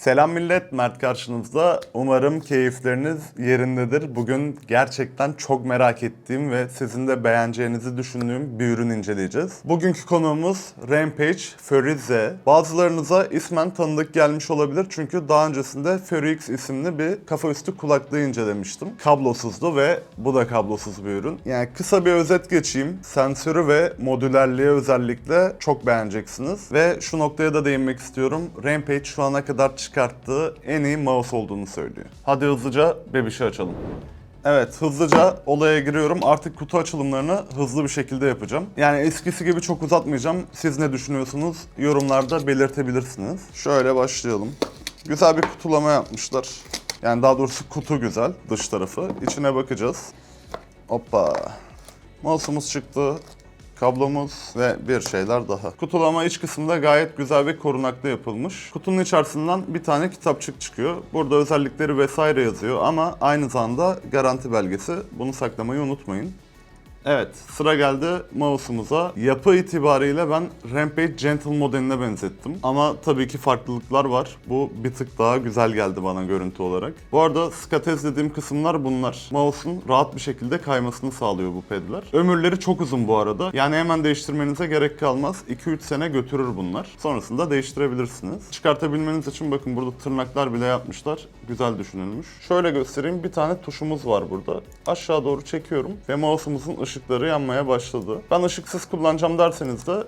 Selam millet, Mert karşınızda. Umarım keyifleriniz yerindedir. Bugün gerçekten çok merak ettiğim ve sizin de beğeneceğinizi düşündüğüm bir ürün inceleyeceğiz. Bugünkü konuğumuz Rampage Furry Z. Bazılarınıza ismen tanıdık gelmiş olabilir çünkü daha öncesinde Furry X isimli bir kafaüstü kulaklığı incelemiştim. Kablosuzdu ve bu da kablosuz bir ürün. Yani kısa bir özet geçeyim. Sensörü ve modülerliği özellikle çok beğeneceksiniz. Ve şu noktaya da değinmek istiyorum. Rampage şu ana kadar çıkarttığı en iyi mouse olduğunu söylüyor. Hadi hızlıca bebişi açalım. Evet hızlıca olaya giriyorum. Artık kutu açılımlarını hızlı bir şekilde yapacağım. Yani eskisi gibi çok uzatmayacağım. Siz ne düşünüyorsunuz? Yorumlarda belirtebilirsiniz. Şöyle başlayalım. Güzel bir kutulama yapmışlar. Yani daha doğrusu kutu güzel dış tarafı. İçine bakacağız. Hoppa. Mouse'umuz çıktı. Kablomuz ve bir şeyler daha. Kutulama iç kısımda gayet güzel ve korunaklı yapılmış. Kutunun içerisinden bir tane kitapçık çıkıyor. Burada özellikleri vesaire yazıyor ama aynı zamanda garanti belgesi. Bunu saklamayı unutmayın. Evet, sıra geldi mouse'umuza. Yapı itibariyle ben Rampage Gentle modeline benzettim. Ama tabii ki farklılıklar var. Bu bir tık daha güzel geldi bana görüntü olarak. Bu arada skatez dediğim kısımlar bunlar. Mouse'un rahat bir şekilde kaymasını sağlıyor bu pedler. Ömürleri çok uzun bu arada. Yani hemen değiştirmenize gerek kalmaz. 2-3 sene götürür bunlar. Sonrasında değiştirebilirsiniz. Çıkartabilmeniz için bakın burada tırnaklar bile yapmışlar. Güzel düşünülmüş. Şöyle göstereyim. Bir tane tuşumuz var burada. Aşağı doğru çekiyorum ve mouse'umuzun ışıkları yanmaya başladı. Ben ışıksız kullanacağım derseniz de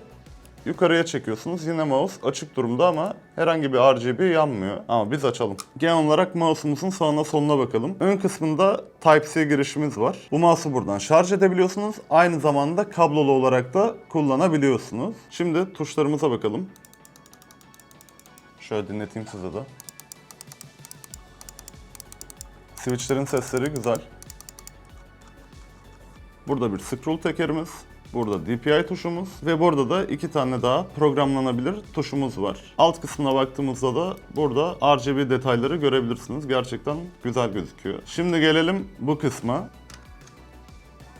yukarıya çekiyorsunuz. Yine mouse açık durumda ama herhangi bir RGB yanmıyor. Ama biz açalım. Genel olarak mouse'umuzun sağına soluna bakalım. Ön kısmında Type-C girişimiz var. Bu mouse'u buradan şarj edebiliyorsunuz. Aynı zamanda kablolu olarak da kullanabiliyorsunuz. Şimdi tuşlarımıza bakalım. Şöyle dinleteyim size de. Switchlerin sesleri güzel. Burada bir scroll tekerimiz, burada DPI tuşumuz ve burada da iki tane daha programlanabilir tuşumuz var. Alt kısmına baktığımızda da burada RGB detayları görebilirsiniz. Gerçekten güzel gözüküyor. Şimdi gelelim bu kısma.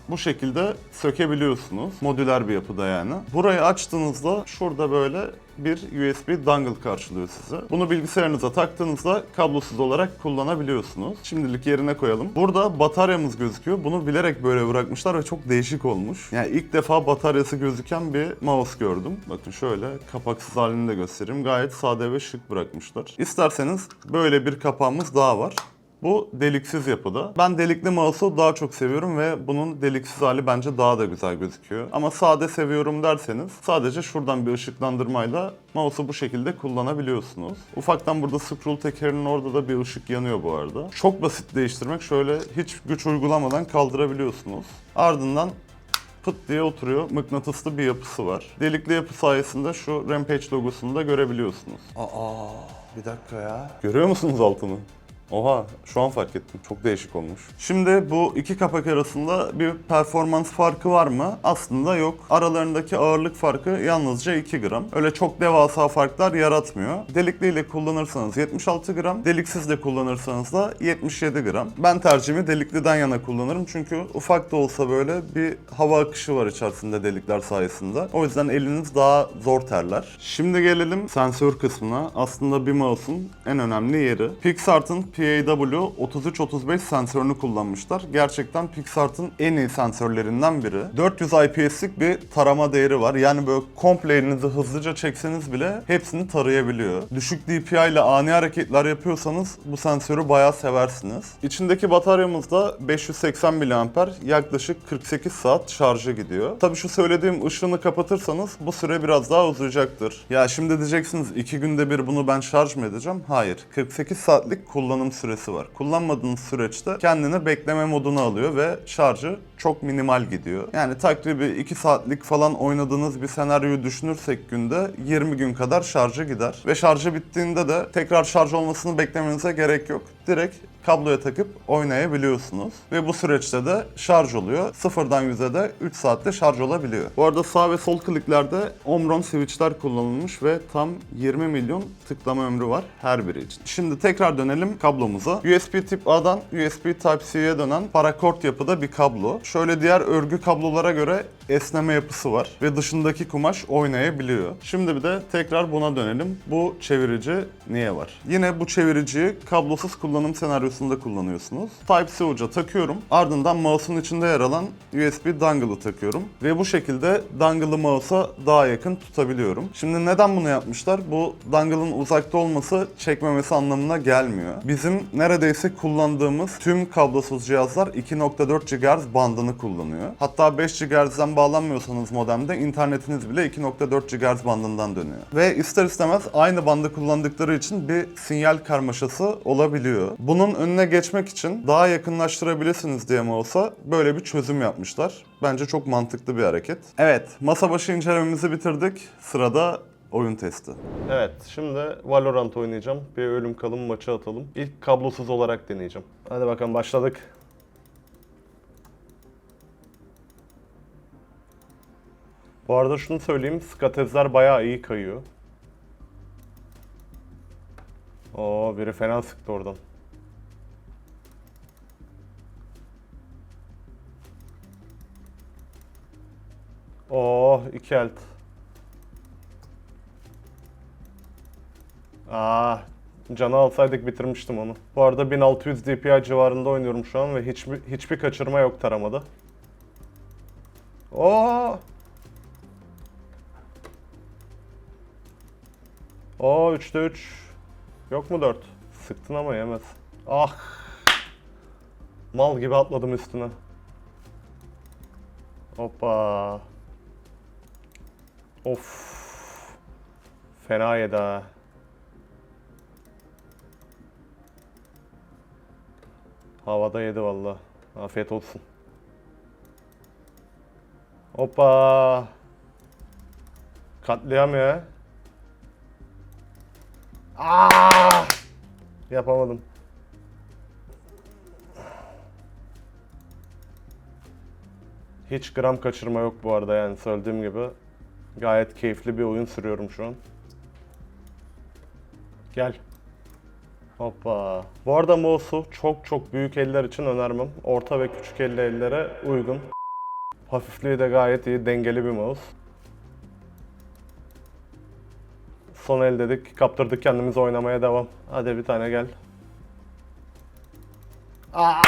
Bu şekilde sökebiliyorsunuz. Modüler bir yapıda yani. Burayı açtığınızda şurada böyle bir USB dongle karşılıyor size. Bunu bilgisayarınıza taktığınızda kablosuz olarak kullanabiliyorsunuz. Şimdilik yerine koyalım. Burada bataryamız gözüküyor. Bunu bilerek böyle bırakmışlar ve çok değişik olmuş. Yani ilk defa bataryası gözüken bir mouse gördüm. Bakın şöyle kapaksız halini de göstereyim. Gayet sade ve şık bırakmışlar. İsterseniz böyle bir kapağımız daha var. Bu deliksiz yapıda. Ben delikli mouse'u daha çok seviyorum ve bunun deliksiz hali bence daha da güzel gözüküyor. Ama sade seviyorum derseniz sadece şuradan bir ışıklandırmayla mouse'u bu şekilde kullanabiliyorsunuz. Ufaktan burada scroll tekerinin orada da bir ışık yanıyor bu arada. Çok basit değiştirmek. Şöyle hiç güç uygulamadan kaldırabiliyorsunuz. Ardından pıt diye oturuyor. Mıknatıslı bir yapısı var. Delikli yapı sayesinde şu Rampage logosunu da görebiliyorsunuz. Aa, bir dakika ya. Görüyor musunuz altını? Oha şu an fark ettim. Çok değişik olmuş. Şimdi bu iki kapak arasında bir performans farkı var mı? Aslında yok. Aralarındaki ağırlık farkı yalnızca 2 gram. Öyle çok devasa farklar yaratmıyor. Delikliyle kullanırsanız 76 gram, deliksiz de kullanırsanız da 77 gram. Ben tercihimi delikliden yana kullanırım çünkü ufak da olsa böyle bir hava akışı var içerisinde delikler sayesinde. O yüzden eliniz daha zor terler. Şimdi gelelim sensör kısmına. Aslında bir mouse'un en önemli yeri. PixArt'ın PAW3335 sensörünü kullanmışlar. Gerçekten PixArt'ın en iyi sensörlerinden biri. 400 IPS'lik bir tarama değeri var. Yani böyle komple elinizi hızlıca çekseniz bile hepsini tarayabiliyor. Düşük DPI ile ani hareketler yapıyorsanız bu sensörü bayağı seversiniz. İçindeki bataryamız da 580 mAh yaklaşık 48 saat şarjı gidiyor. Tabii şu söylediğim ışığını kapatırsanız bu süre biraz daha uzayacaktır. Ya şimdi diyeceksiniz 2 günde bir bunu ben şarj mı edeceğim? Hayır. 48 saatlik kullanım süresi var. Kullanmadığınız süreçte kendini bekleme moduna alıyor ve şarjı çok minimal gidiyor. Yani takribi 2 saatlik falan oynadığınız bir senaryoyu düşünürsek günde 20 gün kadar şarjı gider. Ve şarjı bittiğinde de tekrar şarj olmasını beklemenize gerek yok. Direkt kabloya takıp oynayabiliyorsunuz. Ve bu süreçte de şarj oluyor. Sıfırdan 100'e de 3 saatte şarj olabiliyor. Bu arada sağ ve sol kliklerde Omron switchler kullanılmış ve tam 20 milyon tıklama ömrü var her biri için. Şimdi tekrar dönelim kablomuza. USB tip A'dan USB Type-C'ye dönen parakort yapıda bir kablo. Şöyle diğer örgü kablolara göre esneme yapısı var ve dışındaki kumaş oynayabiliyor. Şimdi bir de tekrar buna dönelim. Bu çevirici niye var? Yine bu çeviriciyi kablosuz kullanım senaryosunda kullanıyorsunuz. Type-C uca takıyorum. Ardından mouse'un içinde yer alan USB dongle'ı takıyorum. Ve bu şekilde dongle'ı mouse'a daha yakın tutabiliyorum. Şimdi neden bunu yapmışlar? Bu dongle'ın uzakta olması çekmemesi anlamına gelmiyor. Bizim neredeyse kullandığımız tüm kablosuz cihazlar 2.4 GHz bandını kullanıyor. Hatta 5 GHz'den bağlanmıyorsanız modemde internetiniz bile 2.4 GHz bandından dönüyor. Ve ister istemez aynı bandı kullandıkları için bir sinyal karmaşası olabiliyor. Bunun önüne geçmek için daha yakınlaştırabilirsiniz diye olsa böyle bir çözüm yapmışlar. Bence çok mantıklı bir hareket. Evet, masa başı incelememizi bitirdik. Sırada oyun testi. Evet, şimdi Valorant oynayacağım. Bir ölüm kalım maçı atalım. İlk kablosuz olarak deneyeceğim. Hadi bakalım başladık. Bu arada şunu söyleyeyim, skatezler bayağı iyi kayıyor. Oo, biri fena sıktı oradan. Oo, iki elt. Aa, canı alsaydık bitirmiştim onu. Bu arada 1600 DPI civarında oynuyorum şu an ve hiçbir hiçbir kaçırma yok taramada. Oo! Oo 3'te 3. Yok mu 4? Sıktın ama yemez. Ah! Mal gibi atladım üstüne. Hoppa. Of. Fena yedi ha. Havada yedi valla. Afiyet olsun. Hoppa. Katliam ya. Aa! Yapamadım. Hiç gram kaçırma yok bu arada yani söylediğim gibi. Gayet keyifli bir oyun sürüyorum şu an. Gel. Hoppa. Bu arada mouse'u çok çok büyük eller için önermem. Orta ve küçük elli ellere uygun. Hafifliği de gayet iyi, dengeli bir mouse. Son el dedik, kaptırdık kendimizi oynamaya devam. Hadi bir tane gel. Aa,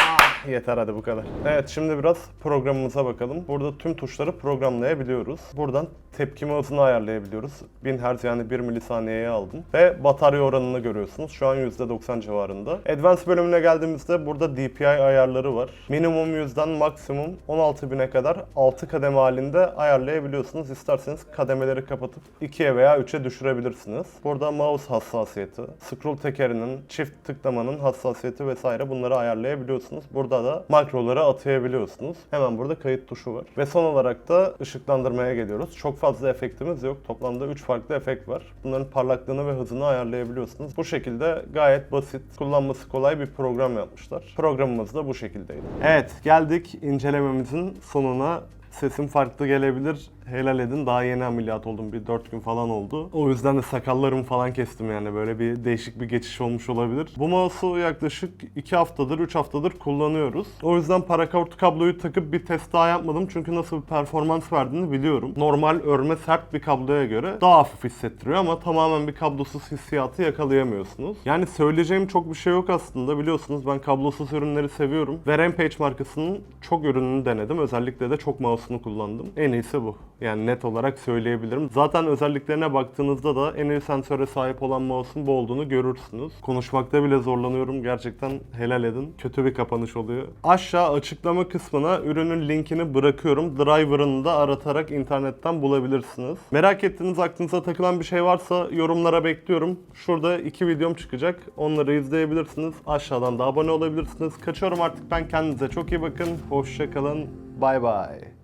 yeter hadi bu kadar. Evet şimdi biraz programımıza bakalım. Burada tüm tuşları programlayabiliyoruz. Buradan tepkime hızını ayarlayabiliyoruz. 1000 Hz yani 1 milisaniyeye aldım. Ve batarya oranını görüyorsunuz. Şu an %90 civarında. Advanced bölümüne geldiğimizde burada DPI ayarları var. Minimum 100'den maksimum 16.000'e kadar 6 kademe halinde ayarlayabiliyorsunuz. İsterseniz kademeleri kapatıp 2'ye veya 3'e düşürebilirsiniz. Burada mouse hassasiyeti, scroll tekerinin, çift tıklamanın hassasiyeti vesaire bunları ayarlayabiliyorsunuz. Burada da makroları atayabiliyorsunuz. Hemen burada kayıt tuşu var. Ve son olarak da ışıklandırmaya geliyoruz. Çok fazla efektimiz yok. Toplamda 3 farklı efekt var. Bunların parlaklığını ve hızını ayarlayabiliyorsunuz. Bu şekilde gayet basit, kullanması kolay bir program yapmışlar. Programımız da bu şekildeydi. Evet, geldik incelememizin sonuna. Sesim farklı gelebilir. Helal edin daha yeni ameliyat oldum. Bir 4 gün falan oldu. O yüzden de sakallarımı falan kestim yani. Böyle bir değişik bir geçiş olmuş olabilir. Bu mouse'u yaklaşık 2 haftadır, 3 haftadır kullanıyoruz. O yüzden parakort kabloyu takıp bir test daha yapmadım. Çünkü nasıl bir performans verdiğini biliyorum. Normal örme sert bir kabloya göre daha hafif hissettiriyor ama tamamen bir kablosuz hissiyatı yakalayamıyorsunuz. Yani söyleyeceğim çok bir şey yok aslında. Biliyorsunuz ben kablosuz ürünleri seviyorum. Ve Rampage markasının çok ürününü denedim. Özellikle de çok mouse'unu kullandım. En iyisi bu. Yani net olarak söyleyebilirim. Zaten özelliklerine baktığınızda da en iyi sensöre sahip olan mouse'un bu olduğunu görürsünüz. Konuşmakta bile zorlanıyorum. Gerçekten helal edin. Kötü bir kapanış oluyor. Aşağı açıklama kısmına ürünün linkini bırakıyorum. Driver'ını da aratarak internetten bulabilirsiniz. Merak ettiğiniz aklınıza takılan bir şey varsa yorumlara bekliyorum. Şurada iki videom çıkacak. Onları izleyebilirsiniz. Aşağıdan da abone olabilirsiniz. Kaçıyorum artık ben. Kendinize çok iyi bakın. Hoşçakalın. Bay bay.